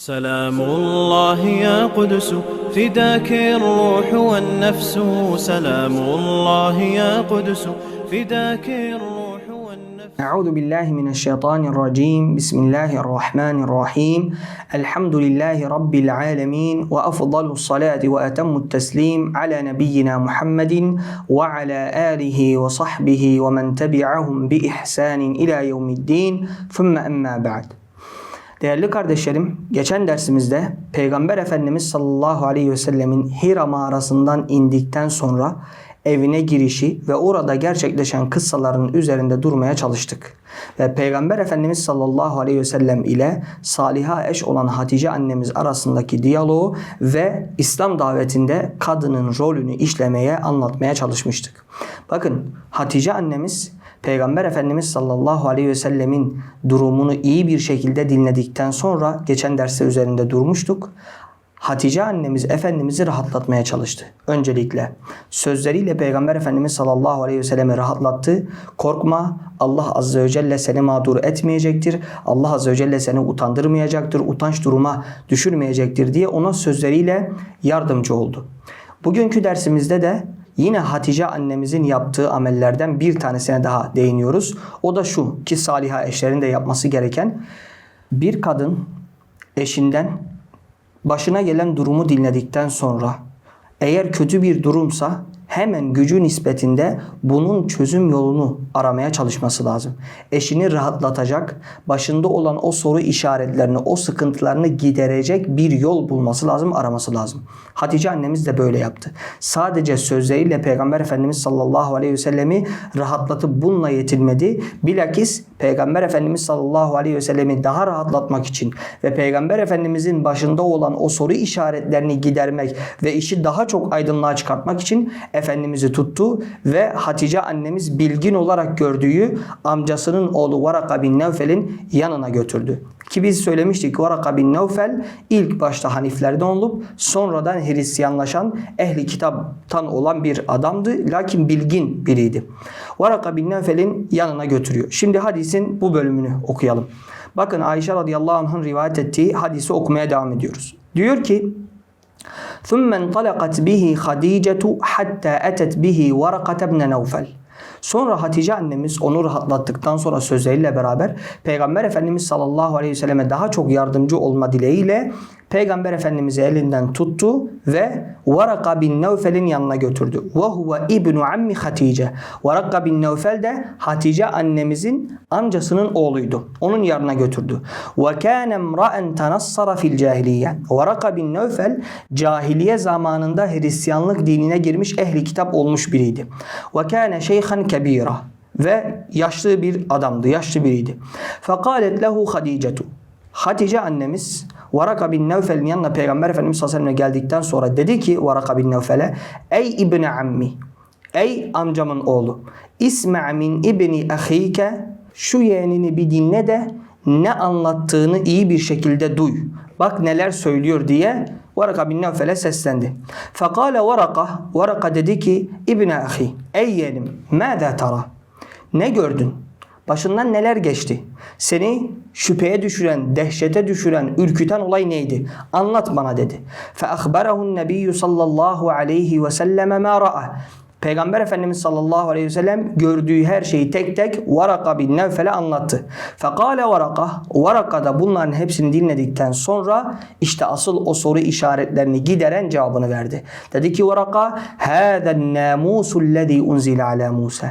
سلام الله يا قدس فداك الروح والنفس سلام الله يا قدس فداك الروح والنفس. أعوذ بالله من الشيطان الرجيم بسم الله الرحمن الرحيم. الحمد لله رب العالمين وأفضل الصلاة وأتم التسليم على نبينا محمد وعلى آله وصحبه ومن تبعهم بإحسان إلى يوم الدين. ثم أما بعد. Değerli kardeşlerim, geçen dersimizde Peygamber Efendimiz sallallahu aleyhi ve sellemin Hira mağarasından indikten sonra evine girişi ve orada gerçekleşen kıssaların üzerinde durmaya çalıştık. Ve Peygamber Efendimiz sallallahu aleyhi ve sellem ile saliha eş olan Hatice annemiz arasındaki diyaloğu ve İslam davetinde kadının rolünü işlemeye, anlatmaya çalışmıştık. Bakın Hatice annemiz Peygamber Efendimiz sallallahu aleyhi ve sellemin durumunu iyi bir şekilde dinledikten sonra geçen derste üzerinde durmuştuk. Hatice annemiz Efendimiz'i rahatlatmaya çalıştı. Öncelikle sözleriyle Peygamber Efendimiz sallallahu aleyhi ve sellemi rahatlattı. Korkma Allah azze ve celle seni mağdur etmeyecektir. Allah azze ve celle seni utandırmayacaktır. Utanç duruma düşürmeyecektir diye ona sözleriyle yardımcı oldu. Bugünkü dersimizde de Yine Hatice annemizin yaptığı amellerden bir tanesine daha değiniyoruz. O da şu ki saliha eşlerin de yapması gereken bir kadın eşinden başına gelen durumu dinledikten sonra eğer kötü bir durumsa hemen gücü nispetinde bunun çözüm yolunu aramaya çalışması lazım. Eşini rahatlatacak, başında olan o soru işaretlerini, o sıkıntılarını giderecek bir yol bulması lazım, araması lazım. Hatice annemiz de böyle yaptı. Sadece sözleriyle Peygamber Efendimiz sallallahu aleyhi ve sellemi rahatlatıp bununla yetinmedi. Bilakis Peygamber Efendimiz sallallahu aleyhi ve sellemi daha rahatlatmak için ve Peygamber Efendimizin başında olan o soru işaretlerini gidermek ve işi daha çok aydınlığa çıkartmak için Efendimiz'i tuttu ve Hatice annemiz bilgin olarak gördüğü amcasının oğlu Varaka bin Nevfel'in yanına götürdü. Ki biz söylemiştik Varaka bin Nevfel ilk başta Haniflerden olup sonradan Hristiyanlaşan ehli kitaptan olan bir adamdı. Lakin bilgin biriydi. Varaka bin Nevfel'in yanına götürüyor. Şimdi hadisin bu bölümünü okuyalım. Bakın Ayşe radıyallahu anh'ın rivayet ettiği hadisi okumaya devam ediyoruz. Diyor ki ثم انطلقت به خديجة حتى أتت به ورقة بن نوفل Sonra Hatice annemiz onu rahatlattıktan sonra sözleriyle beraber Peygamber Efendimiz sallallahu aleyhi ve selleme daha çok yardımcı olma dileğiyle Peygamber Efendimiz'i elinden tuttu ve Varaka bin Nevfel'in yanına götürdü. Ve huve ibnu ammi Hatice. Varaka bin Nevfel de Hatice annemizin amcasının oğluydu. Onun yanına götürdü. Ve kâne emra'en tenassara fil cahiliye. Varaka bin Nevfel cahiliye zamanında Hristiyanlık dinine girmiş ehli kitap olmuş biriydi. Ve kâne şeyhan kebira ve yaşlı bir adamdı, yaşlı biriydi. Fekalet lehu Hadicetu. Hatice annemiz Varaka bin Nevfel'in yanına Peygamber Efendimiz sallallahu aleyhi ve sellem geldikten sonra dedi ki Varaka bin Nevfel'e Ey İbni Ammi Ey amcamın oğlu İsme' min İbni ahike Şu yeğenini bir dinle de ne anlattığını iyi bir şekilde duy. Bak neler söylüyor diye Varaka bin Nevfel'e seslendi. Fekale Varaka, Varaka dedi ki İbni ahi, ey yeğenim, mâdâ tara? Ne gördün? Başından neler geçti? Seni şüpheye düşüren, dehşete düşüren, ürküten olay neydi? Anlat bana dedi. فَأَخْبَرَهُ النَّبِيُّ sallallahu aleyhi ve selleme مَا رَأَى Peygamber Efendimiz sallallahu aleyhi ve sellem gördüğü her şeyi tek tek Varaka bin Nevfel'e anlattı. Fekale Varaka, Varaka da bunların hepsini dinledikten sonra işte asıl o soru işaretlerini gideren cevabını verdi. Dedi ki Varaka, هَذَا النَّامُوسُ الَّذ۪ي اُنْزِلَ عَلَى مُوسَى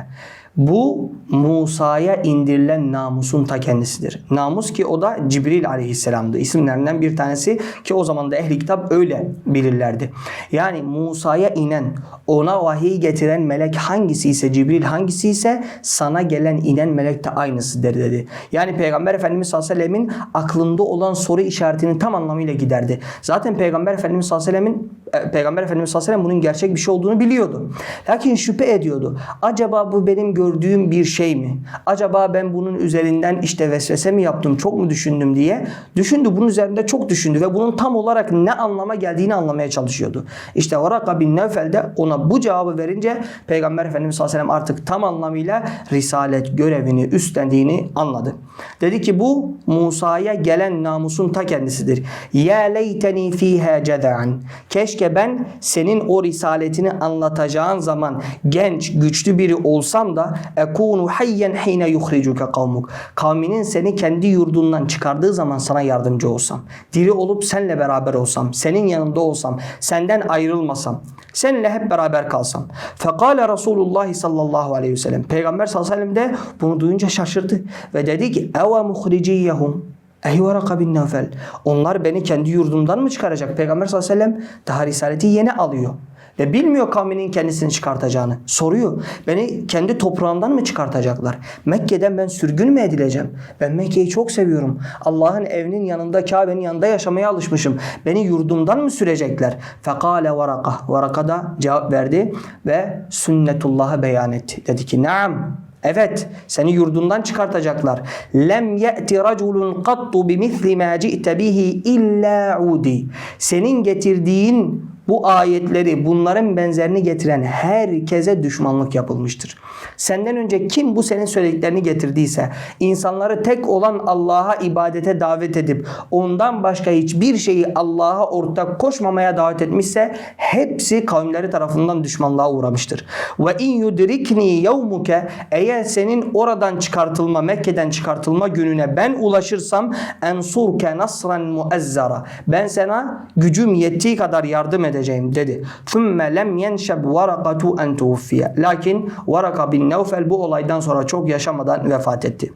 bu Musa'ya indirilen namusun ta kendisidir. Namus ki o da Cibril aleyhisselamdı. İsimlerinden bir tanesi ki o zaman da ehli kitap öyle bilirlerdi. Yani Musa'ya inen, ona vahiy getiren melek hangisi ise Cibril hangisi ise sana gelen inen melek de aynısıdır dedi. Yani Peygamber Efendimiz sallallahu aleyhi ve sellemin aklında olan soru işaretini tam anlamıyla giderdi. Zaten Peygamber Efendimiz sallallahu aleyhi ve sellemin e, Peygamber Efendimiz sallallahu aleyhi ve sellem bunun gerçek bir şey olduğunu biliyordu. Lakin şüphe ediyordu. Acaba bu benim gördüğüm bir şey mi? Acaba ben bunun üzerinden işte vesvese mi yaptım, çok mu düşündüm diye düşündü. Bunun üzerinde çok düşündü ve bunun tam olarak ne anlama geldiğini anlamaya çalışıyordu. İşte Varaka bin Nevfel de ona bu cevabı verince Peygamber Efendimiz sallallahu aleyhi ve sellem artık tam anlamıyla risalet görevini üstlendiğini anladı. Dedi ki bu Musa'ya gelen namusun ta kendisidir. Ya leyteni fiha cedan. Keşke ben senin o risaletini anlatacağın zaman genç, güçlü biri olsam da ekunu hayyen hine yuhricuke kavmuk. Kavminin seni kendi yurdundan çıkardığı zaman sana yardımcı olsam. Diri olup senle beraber olsam, senin yanında olsam, senden ayrılmasam, seninle hep beraber kalsam. Fekale Resulullah sallallahu aleyhi ve sellem. Peygamber sallallahu aleyhi ve sellem de bunu duyunca şaşırdı ve dedi ki eve muhriciyehum Ey Varaka bin Nevfel. Onlar beni kendi yurdumdan mı çıkaracak? Peygamber sallallahu aleyhi ve sellem daha risaleti yeni alıyor. Ve bilmiyor kavminin kendisini çıkartacağını. Soruyor. Beni kendi toprağımdan mı çıkartacaklar? Mekke'den ben sürgün mü edileceğim? Ben Mekke'yi çok seviyorum. Allah'ın evinin yanında, Kabe'nin yanında yaşamaya alışmışım. Beni yurdumdan mı sürecekler? Fekale Varaka. Varaka da cevap verdi ve sünnetullah'ı beyan etti. Dedi ki naam. Evet, seni yurdundan çıkartacaklar. Lem ye'ti raculun qattu bimisli ma ci'te bihi illa udi. Senin getirdiğin bu ayetleri, bunların benzerini getiren herkese düşmanlık yapılmıştır. Senden önce kim bu senin söylediklerini getirdiyse, insanları tek olan Allah'a ibadete davet edip ondan başka hiçbir şeyi Allah'a ortak koşmamaya davet etmişse hepsi kavimleri tarafından düşmanlığa uğramıştır. Ve in yudrikni yevmuke eğer senin oradan çıkartılma, Mekke'den çıkartılma gününe ben ulaşırsam ensurke nasran muezzara. Ben sana gücüm yettiği kadar yardım edeceğim dedi. Thumme lem yenşeb varakatu en tuvfiye. Lakin Varaka bin Nevfel bu olaydan sonra çok yaşamadan vefat etti.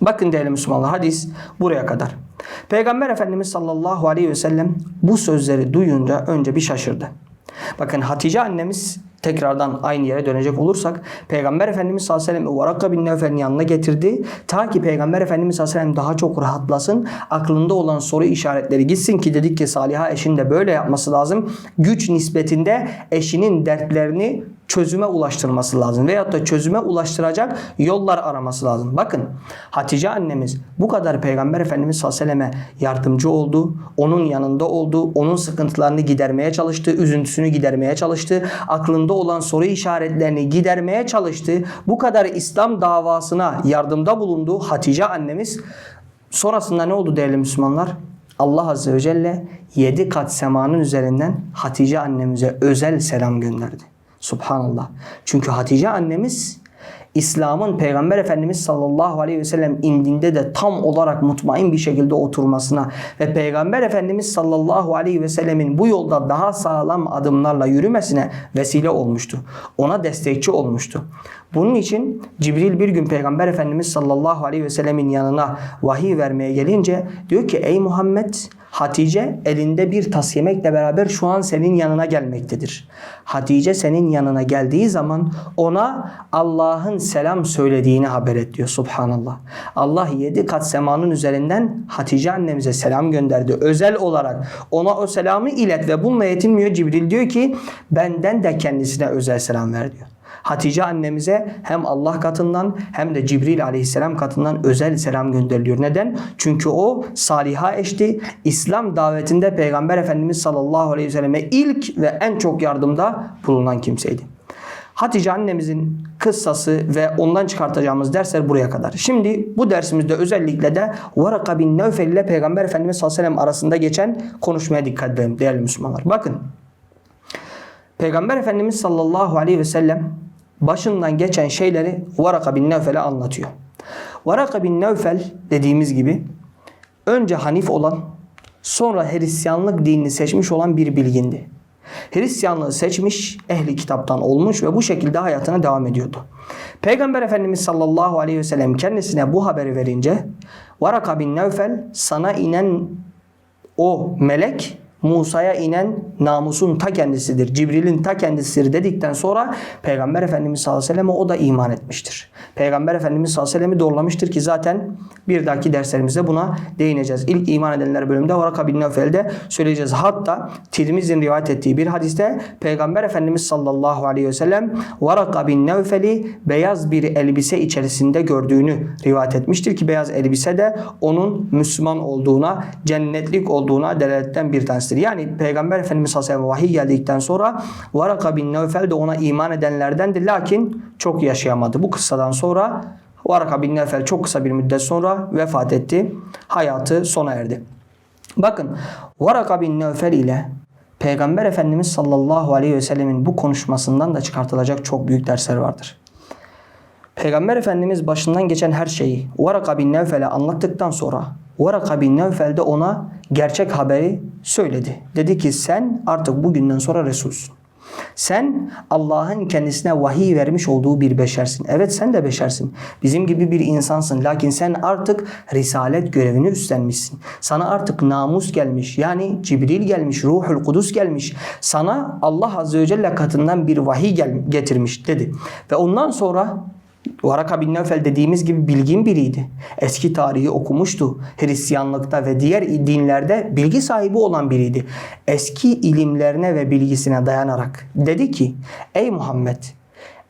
Bakın değerli Müslümanlar hadis buraya kadar. Peygamber Efendimiz sallallahu aleyhi ve sellem bu sözleri duyunca önce bir şaşırdı. Bakın Hatice annemiz tekrardan aynı yere dönecek olursak Peygamber Efendimiz sallallahu aleyhi ve sellem Varaka bin Nevfel'in yanına getirdi. Ta ki Peygamber Efendimiz sallallahu aleyhi ve sellem daha çok rahatlasın. Aklında olan soru işaretleri gitsin ki dedik ki Saliha eşin de böyle yapması lazım. Güç nispetinde eşinin dertlerini çözüme ulaştırması lazım. Veyahut da çözüme ulaştıracak yollar araması lazım. Bakın Hatice annemiz bu kadar Peygamber Efendimiz sallallahu aleyhi ve selleme yardımcı oldu. Onun yanında oldu. Onun sıkıntılarını gidermeye çalıştı. Üzüntüsünü gidermeye çalıştı. Aklında olan soru işaretlerini gidermeye çalıştı. Bu kadar İslam davasına yardımda bulundu Hatice annemiz. Sonrasında ne oldu değerli Müslümanlar? Allah Azze ve Celle yedi kat semanın üzerinden Hatice annemize özel selam gönderdi. Subhanallah. Çünkü Hatice annemiz İslam'ın Peygamber Efendimiz sallallahu aleyhi ve sellem indinde de tam olarak mutmain bir şekilde oturmasına ve Peygamber Efendimiz sallallahu aleyhi ve sellemin bu yolda daha sağlam adımlarla yürümesine vesile olmuştu. Ona destekçi olmuştu. Bunun için Cibril bir gün Peygamber Efendimiz sallallahu aleyhi ve sellemin yanına vahiy vermeye gelince diyor ki ey Muhammed Hatice elinde bir tas yemekle beraber şu an senin yanına gelmektedir. Hatice senin yanına geldiği zaman ona Allah'ın selam söylediğini haber et diyor. Subhanallah. Allah yedi kat semanın üzerinden Hatice annemize selam gönderdi. Özel olarak ona o selamı ilet ve bununla yetinmiyor. Cibril diyor ki benden de kendisine özel selam ver diyor. Hatice annemize hem Allah katından hem de Cibril aleyhisselam katından özel selam gönderiliyor. Neden? Çünkü o saliha eşti. İslam davetinde Peygamber Efendimiz sallallahu aleyhi ve selleme ilk ve en çok yardımda bulunan kimseydi. Hatice annemizin kıssası ve ondan çıkartacağımız dersler buraya kadar. Şimdi bu dersimizde özellikle de Varaka bin Nevfel ile Peygamber Efendimiz sallallahu aleyhi ve sellem arasında geçen konuşmaya dikkat edelim değerli Müslümanlar. Bakın Peygamber Efendimiz sallallahu aleyhi ve sellem başından geçen şeyleri Varaka bin Nevfel'e anlatıyor. Varaka bin Nevfel dediğimiz gibi önce Hanif olan sonra Hristiyanlık dinini seçmiş olan bir bilgindi. Hristiyanlığı seçmiş, ehli kitaptan olmuş ve bu şekilde hayatına devam ediyordu. Peygamber Efendimiz sallallahu aleyhi ve sellem kendisine bu haberi verince Varaka bin Nevfel sana inen o melek Musa'ya inen namusun ta kendisidir. Cibril'in ta kendisidir dedikten sonra Peygamber Efendimiz sallallahu aleyhi ve selleme o da iman etmiştir. Peygamber Efendimiz sallallahu aleyhi ve sellem'i doğrulamıştır ki zaten bir dahaki derslerimizde buna değineceğiz. İlk iman edenler bölümünde Varaka bin Nevfel'de söyleyeceğiz. Hatta Tirmiz'in rivayet ettiği bir hadiste Peygamber Efendimiz sallallahu aleyhi ve sellem Varaka bin Nevfel'i beyaz bir elbise içerisinde gördüğünü rivayet etmiştir ki beyaz elbise de onun Müslüman olduğuna, cennetlik olduğuna delaletten bir tanesidir. Yani Peygamber Efendimiz sallallahu aleyhi ve sellem vahiy geldikten sonra Varaka bin Nevfel de ona iman edenlerdendi. Lakin çok yaşayamadı. Bu kıssadan sonra Varaka bin Nevfel çok kısa bir müddet sonra vefat etti. Hayatı sona erdi. Bakın Varaka bin Nevfel ile Peygamber Efendimiz sallallahu aleyhi ve sellemin bu konuşmasından da çıkartılacak çok büyük dersler vardır. Peygamber Efendimiz başından geçen her şeyi Varaka bin Nevfel'e anlattıktan sonra Varaka bin Nevfel de ona gerçek haberi söyledi. Dedi ki sen artık bugünden sonra Resulsün. Sen Allah'ın kendisine vahiy vermiş olduğu bir beşersin. Evet sen de beşersin. Bizim gibi bir insansın. Lakin sen artık risalet görevini üstlenmişsin. Sana artık namus gelmiş. Yani Cibril gelmiş, Ruhul Kudüs gelmiş. Sana Allah Azze ve Celle katından bir vahiy gel- getirmiş dedi. Ve ondan sonra Varaka bin Nevfel dediğimiz gibi bilgin biriydi. Eski tarihi okumuştu. Hristiyanlıkta ve diğer dinlerde bilgi sahibi olan biriydi. Eski ilimlerine ve bilgisine dayanarak dedi ki Ey Muhammed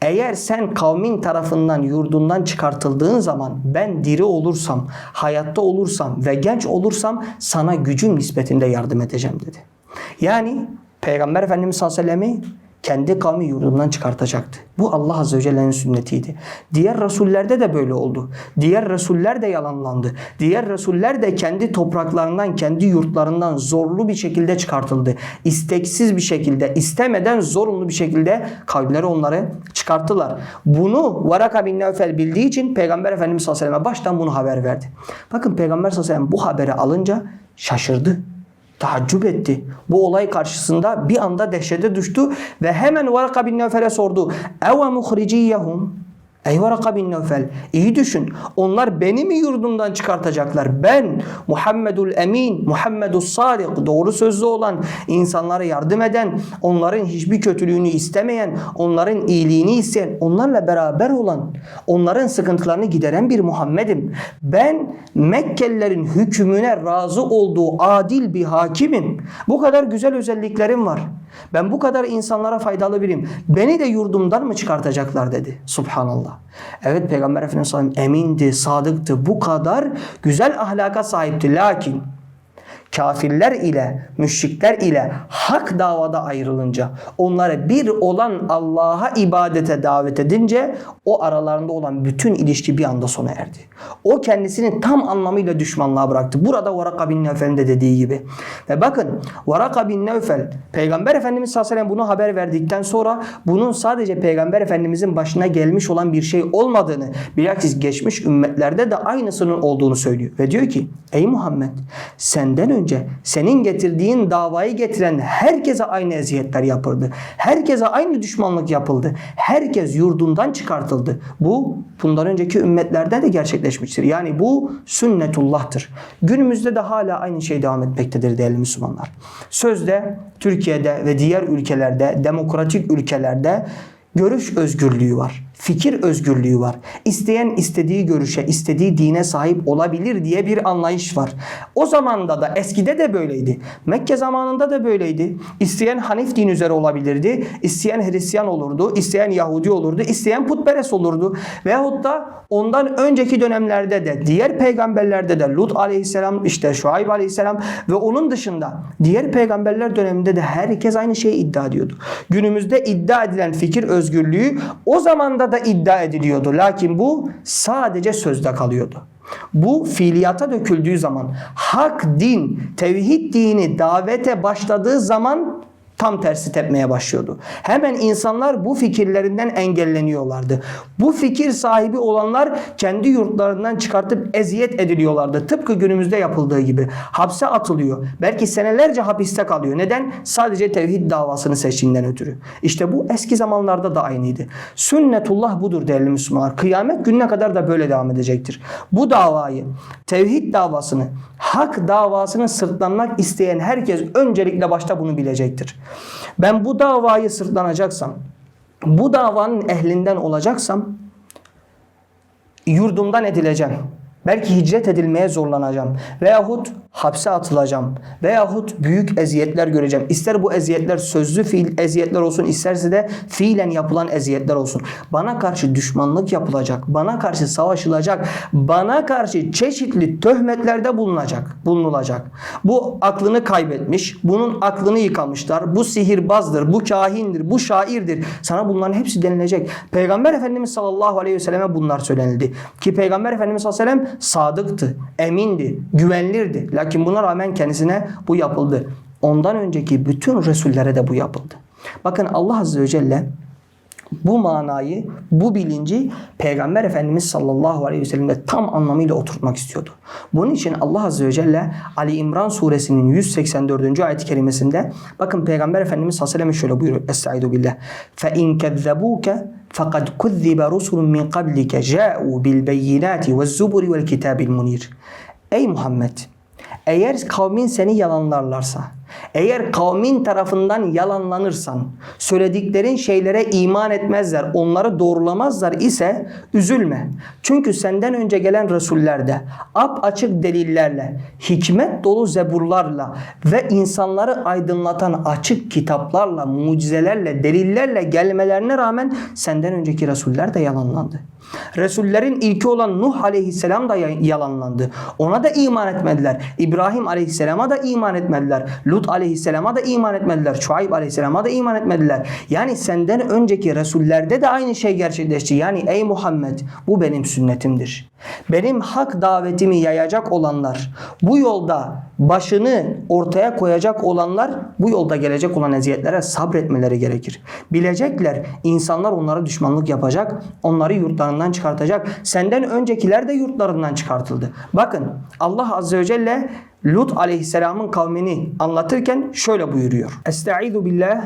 eğer sen kavmin tarafından yurdundan çıkartıldığın zaman ben diri olursam, hayatta olursam ve genç olursam sana gücüm nispetinde yardım edeceğim dedi. Yani Peygamber Efendimiz sallallahu aleyhi ve sellem'i kendi kavmi yurdundan çıkartacaktı. Bu Allah Azze ve Celle'nin sünnetiydi. Diğer Resullerde de böyle oldu. Diğer Resuller de yalanlandı. Diğer Resuller de kendi topraklarından, kendi yurtlarından zorlu bir şekilde çıkartıldı. İsteksiz bir şekilde, istemeden zorunlu bir şekilde kavimleri onları çıkarttılar. Bunu Varaka bin Nevfel bildiği için Peygamber Efendimiz sallallahu aleyhi ve selleme baştan bunu haber verdi. Bakın Peygamber sallallahu aleyhi ve sellem bu haberi alınca şaşırdı. Tahaccüp etti. Bu olay karşısında bir anda dehşete düştü ve hemen Varaka bin Nevfel'e sordu. Eve muhriciyehum Ey Varaka bin Nevfel iyi düşün. Onlar beni mi yurdumdan çıkartacaklar? Ben Muhammedul Emin, Muhammedus Sadik doğru sözlü olan, insanlara yardım eden, onların hiçbir kötülüğünü istemeyen, onların iyiliğini isteyen, onlarla beraber olan, onların sıkıntılarını gideren bir Muhammed'im. Ben Mekkelilerin hükmüne razı olduğu adil bir hakimim. Bu kadar güzel özelliklerim var. Ben bu kadar insanlara faydalı biriyim. Beni de yurdumdan mı çıkartacaklar dedi. Subhanallah. Evet Peygamber Efendimiz sallallahu aleyhi ve sellem emindi, sadıktı. Bu kadar güzel ahlaka sahipti. Lakin kafirler ile, müşrikler ile hak davada ayrılınca, onları bir olan Allah'a ibadete davet edince o aralarında olan bütün ilişki bir anda sona erdi. O kendisini tam anlamıyla düşmanlığa bıraktı. Burada Varaka bin Nevfel'in de dediği gibi. Ve bakın Varaka bin Nevfel Peygamber Efendimiz sallallahu aleyhi ve sellem bunu haber verdikten sonra bunun sadece Peygamber Efendimizin başına gelmiş olan bir şey olmadığını bilakis geçmiş ümmetlerde de aynısının olduğunu söylüyor. Ve diyor ki ey Muhammed senden önce senin getirdiğin davayı getiren herkese aynı eziyetler yapıldı. Herkese aynı düşmanlık yapıldı. Herkes yurdundan çıkartıldı. Bu bundan önceki ümmetlerde de gerçekleşmiştir. Yani bu sünnetullah'tır. Günümüzde de hala aynı şey devam etmektedir değerli Müslümanlar. Sözde Türkiye'de ve diğer ülkelerde, demokratik ülkelerde görüş özgürlüğü var. Fikir özgürlüğü var. İsteyen istediği görüşe, istediği dine sahip olabilir diye bir anlayış var. O zamanda da eskide de böyleydi. Mekke zamanında da böyleydi. İsteyen Hanif din üzere olabilirdi. İsteyen Hristiyan olurdu. isteyen Yahudi olurdu. isteyen putperest olurdu. Veyahut da ondan önceki dönemlerde de diğer peygamberlerde de Lut aleyhisselam, işte Şuayb aleyhisselam ve onun dışında diğer peygamberler döneminde de herkes aynı şeyi iddia ediyordu. Günümüzde iddia edilen fikir özgürlüğü o zamanda da iddia ediliyordu. Lakin bu sadece sözde kalıyordu. Bu fiiliyata döküldüğü zaman hak din, tevhid dini davete başladığı zaman tam tersi tepmeye başlıyordu. Hemen insanlar bu fikirlerinden engelleniyorlardı. Bu fikir sahibi olanlar kendi yurtlarından çıkartıp eziyet ediliyorlardı. Tıpkı günümüzde yapıldığı gibi. Hapse atılıyor. Belki senelerce hapiste kalıyor. Neden? Sadece tevhid davasını seçtiğinden ötürü. İşte bu eski zamanlarda da aynıydı. Sünnetullah budur değerli Müslümanlar. Kıyamet gününe kadar da böyle devam edecektir. Bu davayı, tevhid davasını, hak davasını sırtlanmak isteyen herkes öncelikle başta bunu bilecektir. Ben bu davayı sırtlanacaksam, bu davanın ehlinden olacaksam yurdumdan edileceğim. Belki hicret edilmeye zorlanacağım. Veyahut hapse atılacağım. Veyahut büyük eziyetler göreceğim. İster bu eziyetler sözlü fiil eziyetler olsun, isterse de fiilen yapılan eziyetler olsun. Bana karşı düşmanlık yapılacak. Bana karşı savaşılacak. Bana karşı çeşitli töhmetlerde bulunacak. Bulunulacak. Bu aklını kaybetmiş. Bunun aklını yıkamışlar. Bu sihirbazdır. Bu kahindir. Bu şairdir. Sana bunların hepsi denilecek. Peygamber Efendimiz sallallahu aleyhi ve selleme bunlar söylenildi. Ki Peygamber Efendimiz sallallahu aleyhi ve sellem sadıktı, emindi, güvenilirdi. Lakin buna rağmen kendisine bu yapıldı. Ondan önceki bütün Resullere de bu yapıldı. Bakın Allah Azze ve Celle bu manayı, bu bilinci Peygamber Efendimiz sallallahu aleyhi ve sellem'de tam anlamıyla oturtmak istiyordu. Bunun için Allah Azze ve Celle Ali İmran suresinin 184. ayet-i kerimesinde bakın Peygamber Efendimiz sallallahu aleyhi ve sellem şöyle buyuruyor. Estaizu billah. فَاِنْ كَذَّبُوكَ فَقَدْ كُذِّبَ رُسُلٌ مِنْ قَبْلِكَ جَاءُوا بِالْبَيِّنَاتِ وَالزُّبُرِ وَالْكِتَابِ الْمُنِيرِ Ey Muhammed! Eğer kavmin seni yalanlarlarsa, eğer kavmin tarafından yalanlanırsan, söylediklerin şeylere iman etmezler, onları doğrulamazlar ise üzülme. Çünkü senden önce gelen Resullerde ap açık delillerle, hikmet dolu zeburlarla ve insanları aydınlatan açık kitaplarla, mucizelerle, delillerle gelmelerine rağmen senden önceki Resuller de yalanlandı. Resullerin ilki olan Nuh aleyhisselam da yalanlandı. Ona da iman etmediler. İbrahim aleyhisselama da iman etmediler. Lut aleyhisselama da iman etmediler. Şuayb aleyhisselama da iman etmediler. Yani senden önceki Resullerde de aynı şey gerçekleşti. Yani ey Muhammed bu benim sünnetimdir. Benim hak davetimi yayacak olanlar, bu yolda başını ortaya koyacak olanlar bu yolda gelecek olan eziyetlere sabretmeleri gerekir. Bilecekler insanlar onlara düşmanlık yapacak, onları yurtlarından çıkartacak. Senden öncekiler de yurtlarından çıkartıldı. Bakın Allah Azze ve Celle Lut aleyhisselamın kavmini anlatırken şöyle buyuruyor. Estaizu billah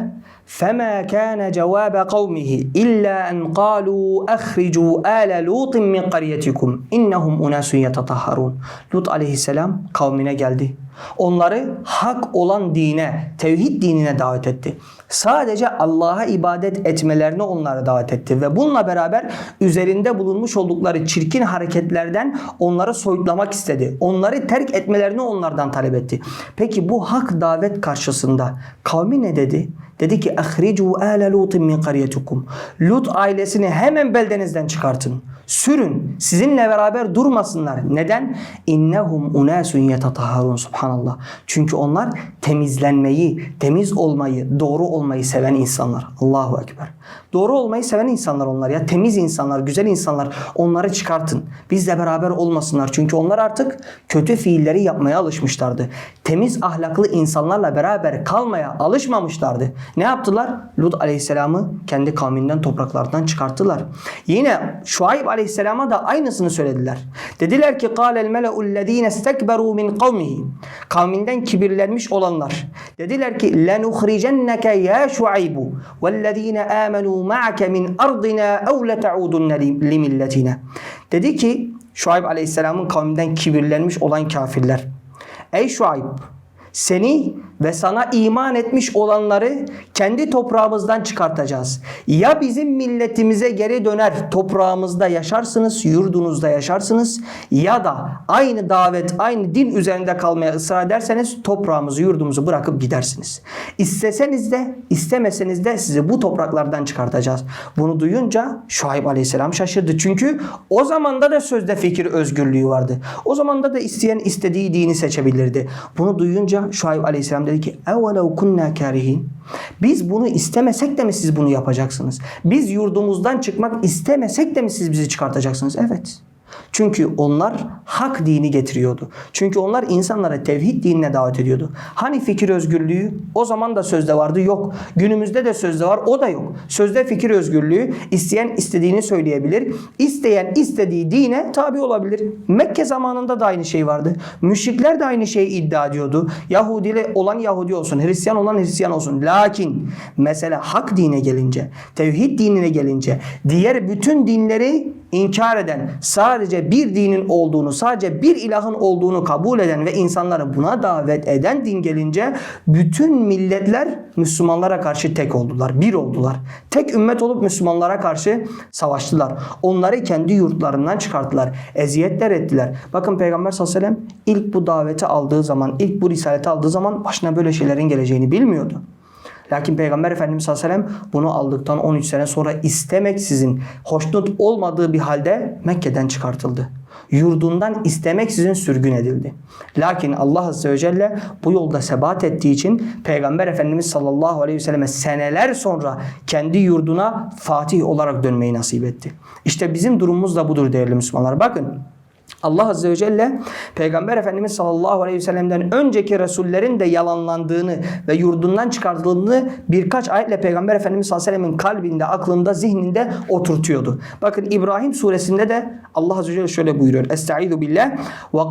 فَمَا كَانَ جَوَابَ قَوْمِهِ إِلَّا أَنْ قَالُوا أَخْرِجُوا آلَ لُوطٍ مِنْ قَرْيَتِكُمْ اِنَّهُمْ اُنَاسٌ يَتَطَهَّرُونَ Lut aleyhisselam kavmine geldi. Onları hak olan dine, tevhid dinine davet etti. Sadece Allah'a ibadet etmelerini onlara davet etti ve bununla beraber üzerinde bulunmuş oldukları çirkin hareketlerden onları soyutlamak istedi. Onları terk etmelerini onlardan talep etti. Peki bu hak davet karşısında kavmi ne dedi? Dedi ki ahricu ala lutin min qaryatikum. Lut ailesini hemen beldenizden çıkartın. Sürün. Sizinle beraber durmasınlar. Neden? İnnehum unasun yetatahharun subhanallah. Çünkü onlar temizlenmeyi, temiz olmayı, doğru olmayı seven insanlar. Allahu ekber. Doğru olmayı seven insanlar onlar ya. Temiz insanlar, güzel insanlar. Onları çıkartın. Bizle beraber olmasınlar. Çünkü onlar artık kötü fiilleri yapmaya alışmışlardı. Temiz ahlaklı insanlarla beraber kalmaya alışmamışlardı. Ne yaptılar? Lut aleyhisselamı kendi kavminden topraklardan çıkarttılar. Yine Şuayb aleyhisselama da aynısını söylediler. Dediler ki قَالَ الْمَلَأُ الَّذ۪ينَ اسْتَكْبَرُوا مِنْ قَوْمِهِ Kavminden kibirlenmiş olanlar. Dediler ki لَنُخْرِجَنَّكَ يَا شُعَيْبُ وَالَّذ۪ينَ آمَنُوا مَعَكَ مِنْ أَرْضِنَا اَوْ لَتَعُودُنَّ لِمِلَّتِنَا Dedi ki Şuayb aleyhisselamın kavminden kibirlenmiş olan kafirler. Ey Şuayb seni ve sana iman etmiş olanları kendi toprağımızdan çıkartacağız. Ya bizim milletimize geri döner toprağımızda yaşarsınız, yurdunuzda yaşarsınız ya da aynı davet, aynı din üzerinde kalmaya ısrar ederseniz toprağımızı, yurdumuzu bırakıp gidersiniz. İsteseniz de, istemeseniz de sizi bu topraklardan çıkartacağız. Bunu duyunca Şuayb Aleyhisselam şaşırdı. Çünkü o zamanda da sözde fikir özgürlüğü vardı. O zamanda da isteyen istediği dini seçebilirdi. Bunu duyunca Şuayb Aleyhisselam dedi ki evvelev kunna karihin. Biz bunu istemesek de mi siz bunu yapacaksınız? Biz yurdumuzdan çıkmak istemesek de mi siz bizi çıkartacaksınız? Evet. Çünkü onlar hak dini getiriyordu. Çünkü onlar insanlara tevhid dinine davet ediyordu. Hani fikir özgürlüğü? O zaman da sözde vardı. Yok. Günümüzde de sözde var. O da yok. Sözde fikir özgürlüğü isteyen istediğini söyleyebilir. İsteyen istediği dine tabi olabilir. Mekke zamanında da aynı şey vardı. Müşrikler de aynı şeyi iddia ediyordu. Yahudili olan Yahudi olsun, Hristiyan olan Hristiyan olsun. Lakin mesela hak dine gelince, tevhid dinine gelince, diğer bütün dinleri inkar eden, sadece bir dinin olduğunu, sadece bir ilahın olduğunu kabul eden ve insanları buna davet eden din gelince bütün milletler Müslümanlara karşı tek oldular, bir oldular. Tek ümmet olup Müslümanlara karşı savaştılar. Onları kendi yurtlarından çıkarttılar. Eziyetler ettiler. Bakın Peygamber sallallahu aleyhi ve sellem ilk bu daveti aldığı zaman, ilk bu risaleti aldığı zaman başına böyle şeylerin geleceğini bilmiyordu. Lakin Peygamber Efendimiz sallallahu aleyhi ve sellem bunu aldıktan 13 sene sonra istemeksizin hoşnut olmadığı bir halde Mekke'den çıkartıldı. Yurdundan istemeksizin sürgün edildi. Lakin Allah Azze ve Celle bu yolda sebat ettiği için Peygamber Efendimiz sallallahu aleyhi ve selleme seneler sonra kendi yurduna fatih olarak dönmeyi nasip etti. İşte bizim durumumuz da budur değerli Müslümanlar. Bakın Allah Azze ve Celle Peygamber Efendimiz sallallahu aleyhi ve sellem'den önceki Resullerin de yalanlandığını ve yurdundan çıkartıldığını birkaç ayetle Peygamber Efendimiz sallallahu aleyhi ve sellemin kalbinde, aklında, zihninde oturtuyordu. Bakın İbrahim suresinde de Allah Azze ve Celle şöyle buyuruyor. Estaizu billah.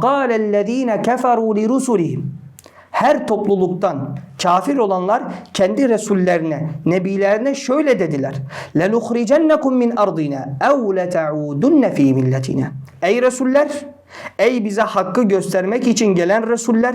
Kâlellezîne keferû li rusulihim her topluluktan kafir olanlar kendi resullerine, nebilerine şöyle dediler. لَنُخْرِجَنَّكُمْ مِنْ أَرْضِنَا اَوْ لَتَعُودُنَّ ف۪ي مِلَّتِنَا Ey Resuller! Ey bize hakkı göstermek için gelen Resuller!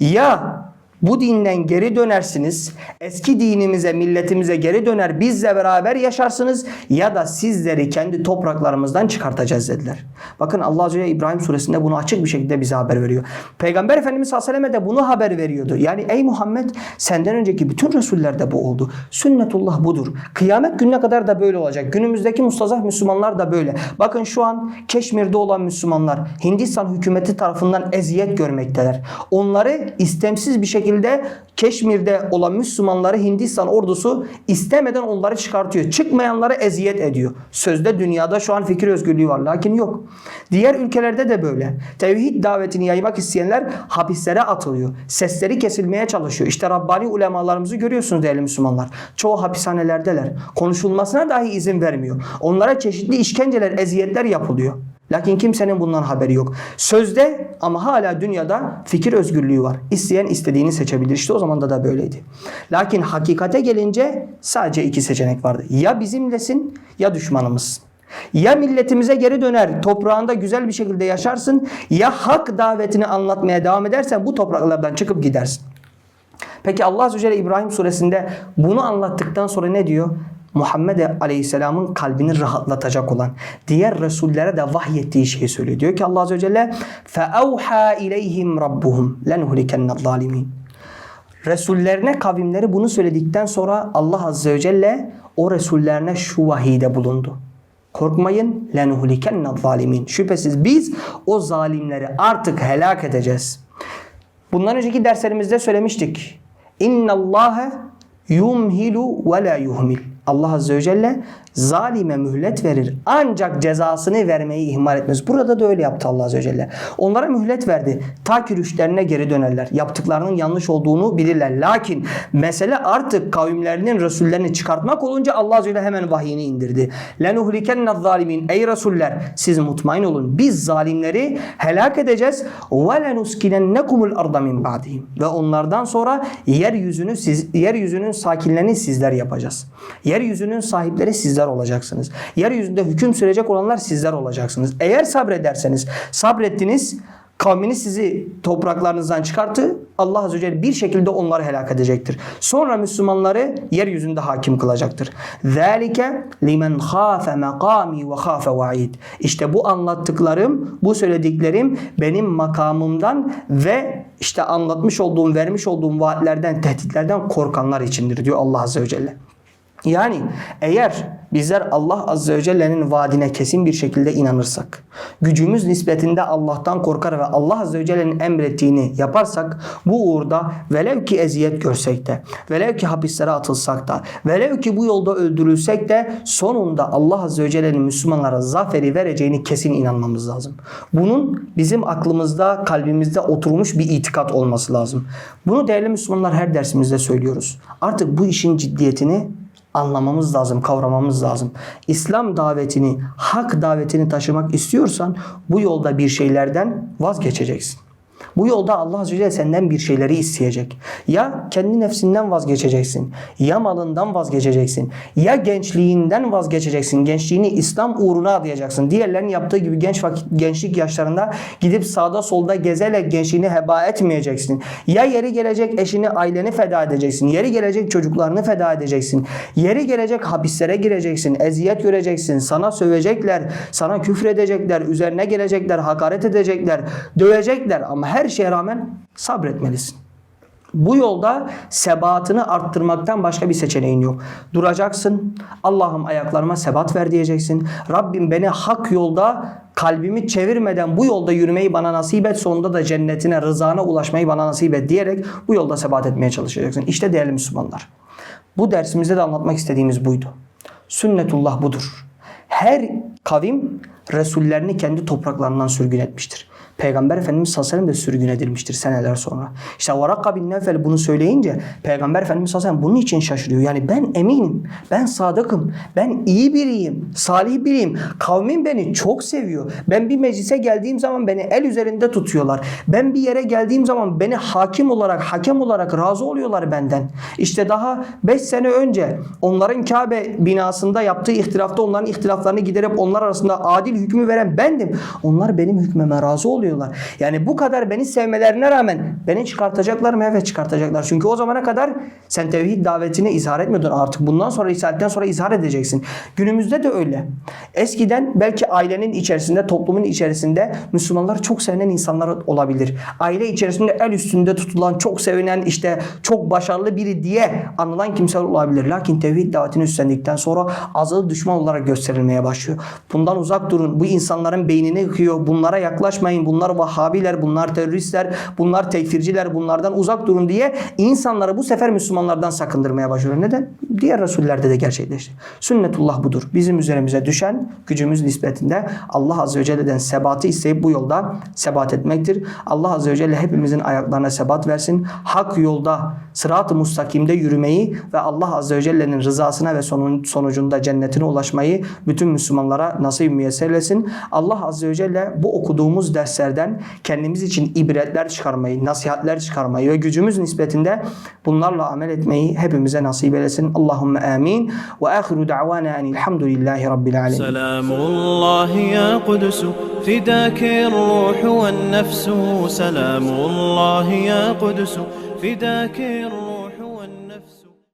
Ya bu dinden geri dönersiniz, eski dinimize, milletimize geri döner, bizle beraber yaşarsınız ya da sizleri kendi topraklarımızdan çıkartacağız dediler. Bakın Allah Azze ve Celle İbrahim suresinde bunu açık bir şekilde bize haber veriyor. Peygamber Efendimiz sallallahu de bunu haber veriyordu. Yani ey Muhammed senden önceki bütün Resullerde bu oldu. Sünnetullah budur. Kıyamet gününe kadar da böyle olacak. Günümüzdeki mustazaf Müslümanlar da böyle. Bakın şu an Keşmir'de olan Müslümanlar Hindistan hükümeti tarafından eziyet görmekteler. Onları istemsiz bir şekilde Keşmir'de olan Müslümanları Hindistan ordusu istemeden onları çıkartıyor. Çıkmayanlara eziyet ediyor. Sözde dünyada şu an fikir özgürlüğü var lakin yok. Diğer ülkelerde de böyle. Tevhid davetini yaymak isteyenler hapislere atılıyor. Sesleri kesilmeye çalışıyor. İşte Rabbani ulemalarımızı görüyorsunuz değerli Müslümanlar. Çoğu hapishanelerdeler. Konuşulmasına dahi izin vermiyor. Onlara çeşitli işkenceler, eziyetler yapılıyor. Lakin kimsenin bundan haberi yok. Sözde ama hala dünyada fikir özgürlüğü var. İsteyen istediğini seçebilir. İşte o zaman da da böyleydi. Lakin hakikate gelince sadece iki seçenek vardı. Ya bizimlesin ya düşmanımızsın. Ya milletimize geri döner, toprağında güzel bir şekilde yaşarsın ya hak davetini anlatmaya devam edersen bu topraklardan çıkıp gidersin. Peki Allah Azze ve Celle İbrahim suresinde bunu anlattıktan sonra ne diyor? Muhammed Aleyhisselam'ın kalbini rahatlatacak olan diğer Resullere de vahyettiği şeyi söylüyor. Diyor ki Allah Azze ve Celle فَاَوْحَا اِلَيْهِمْ رَبُّهُمْ لَنُهْلِكَنَّ الظَّالِمِينَ Resullerine kavimleri bunu söyledikten sonra Allah Azze ve Celle o Resullerine şu vahide bulundu. Korkmayın lenuhlikenne zalimin. Şüphesiz biz o zalimleri artık helak edeceğiz. Bundan önceki derslerimizde söylemiştik. İnna Allahe yumhilu ve la yuhmil. Allah Azze ve Celle zalime mühlet verir. Ancak cezasını vermeyi ihmal etmez. Burada da öyle yaptı Allah Azze ve Celle. Onlara mühlet verdi. Ta ki rüştlerine geri dönerler. Yaptıklarının yanlış olduğunu bilirler. Lakin mesele artık kavimlerinin Resullerini çıkartmak olunca Allah Azze ve Celle hemen vahyini indirdi. لَنُهْلِكَنَّ zalimin Ey Resuller siz mutmain olun. Biz zalimleri helak edeceğiz. وَلَنُسْكِنَنَّكُمُ الْاَرْضَ مِنْ بَعْدِهِمْ Ve onlardan sonra yeryüzünü siz, yeryüzünün sakinlerini sizler yapacağız. Yeryüzünün sahipleri sizler olacaksınız. Yeryüzünde hüküm sürecek olanlar sizler olacaksınız. Eğer sabrederseniz, sabrettiniz, kavminiz sizi topraklarınızdan çıkarttı. Allah Azze ve Celle bir şekilde onları helak edecektir. Sonra Müslümanları yeryüzünde hakim kılacaktır. ذَٰلِكَ لِمَنْ خَافَ مَقَامِي وَخَافَ وَعِيدٍ İşte bu anlattıklarım, bu söylediklerim benim makamımdan ve işte anlatmış olduğum, vermiş olduğum vaatlerden, tehditlerden korkanlar içindir diyor Allah Azze ve Celle. Yani eğer bizler Allah Azze ve Celle'nin vaadine kesin bir şekilde inanırsak, gücümüz nispetinde Allah'tan korkar ve Allah Azze ve Celle'nin emrettiğini yaparsak, bu uğurda velev ki eziyet görsek de, velev ki hapislere atılsak da, velev ki bu yolda öldürülsek de sonunda Allah Azze ve Celle'nin Müslümanlara zaferi vereceğini kesin inanmamız lazım. Bunun bizim aklımızda, kalbimizde oturmuş bir itikat olması lazım. Bunu değerli Müslümanlar her dersimizde söylüyoruz. Artık bu işin ciddiyetini anlamamız lazım, kavramamız lazım. İslam davetini, hak davetini taşımak istiyorsan bu yolda bir şeylerden vazgeçeceksin. Bu yolda Allah Azze ve Celle senden bir şeyleri isteyecek. Ya kendi nefsinden vazgeçeceksin. Ya malından vazgeçeceksin. Ya gençliğinden vazgeçeceksin. Gençliğini İslam uğruna adayacaksın. Diğerlerinin yaptığı gibi genç vakit, gençlik yaşlarında gidip sağda solda gezerek gençliğini heba etmeyeceksin. Ya yeri gelecek eşini, aileni feda edeceksin. Yeri gelecek çocuklarını feda edeceksin. Yeri gelecek hapislere gireceksin. Eziyet göreceksin. Sana sövecekler. Sana küfredecekler. Üzerine gelecekler. Hakaret edecekler. Dövecekler. Ama her şeye rağmen sabretmelisin. Bu yolda sebatını arttırmaktan başka bir seçeneğin yok. Duracaksın. Allah'ım ayaklarıma sebat ver diyeceksin. Rabbim beni hak yolda kalbimi çevirmeden bu yolda yürümeyi bana nasip et. Sonunda da cennetine, rızana ulaşmayı bana nasip et diyerek bu yolda sebat etmeye çalışacaksın. İşte değerli Müslümanlar. Bu dersimizde de anlatmak istediğimiz buydu. Sünnetullah budur. Her kavim Resullerini kendi topraklarından sürgün etmiştir. Peygamber Efendimiz sallallahu aleyhi ve sellem de sürgün edilmiştir seneler sonra. İşte Varaka bin Nevfel bunu söyleyince Peygamber Efendimiz sallallahu aleyhi ve sellem bunun için şaşırıyor. Yani ben eminim, ben sadıkım, ben iyi biriyim, salih biriyim. Kavmim beni çok seviyor. Ben bir meclise geldiğim zaman beni el üzerinde tutuyorlar. Ben bir yere geldiğim zaman beni hakim olarak, hakem olarak razı oluyorlar benden. İşte daha 5 sene önce onların Kabe binasında yaptığı ihtilafta onların ihtilaflarını giderip onlar arasında adil hükmü veren bendim. Onlar benim hükmüme razı oluyorlar. Yani bu kadar beni sevmelerine rağmen beni çıkartacaklar mı? Evet çıkartacaklar. Çünkü o zamana kadar sen tevhid davetini izhar etmiyordun. Artık bundan sonra risaletten sonra izhar edeceksin. Günümüzde de öyle. Eskiden belki ailenin içerisinde, toplumun içerisinde Müslümanlar çok sevinen insanlar olabilir. Aile içerisinde el üstünde tutulan, çok sevinen, işte çok başarılı biri diye anılan kimseler olabilir. Lakin tevhid davetini üstlendikten sonra azılı düşman olarak gösterilmeye başlıyor. Bundan uzak durun. Bu insanların beynini yıkıyor. Bunlara yaklaşmayın. Bunlar Vahhabiler, bunlar teröristler, bunlar tekfirciler. Bunlardan uzak durun diye insanları bu sefer Müslümanlardan sakındırmaya başlıyor. Neden? Diğer Resullerde de gerçekleşti. Sünnetullah budur. Bizim üzerimize düşen gücümüz nispetinde Allah Azze ve Celle'den sebatı isteyip bu yolda sebat etmektir. Allah Azze ve Celle hepimizin ayaklarına sebat versin. Hak yolda sırat-ı mustakimde yürümeyi ve Allah Azze ve Celle'nin rızasına ve sonucunda cennetine ulaşmayı bütün Müslümanlara nasip müyesser etsin. Allah Azze ve Celle bu okuduğumuz hadislerden kendimiz için ibretler çıkarmayı, nasihatler çıkarmayı ve gücümüz nispetinde bunlarla amel etmeyi hepimize nasip eylesin. Allahümme amin. Ve ahiru da'vana enilhamdülillahi rabbil alemin. Selamullahi ya Kudüsü, fidâke ruhu ve nefsü. Selamullahi ya Kudüsü, fidâke ruhu.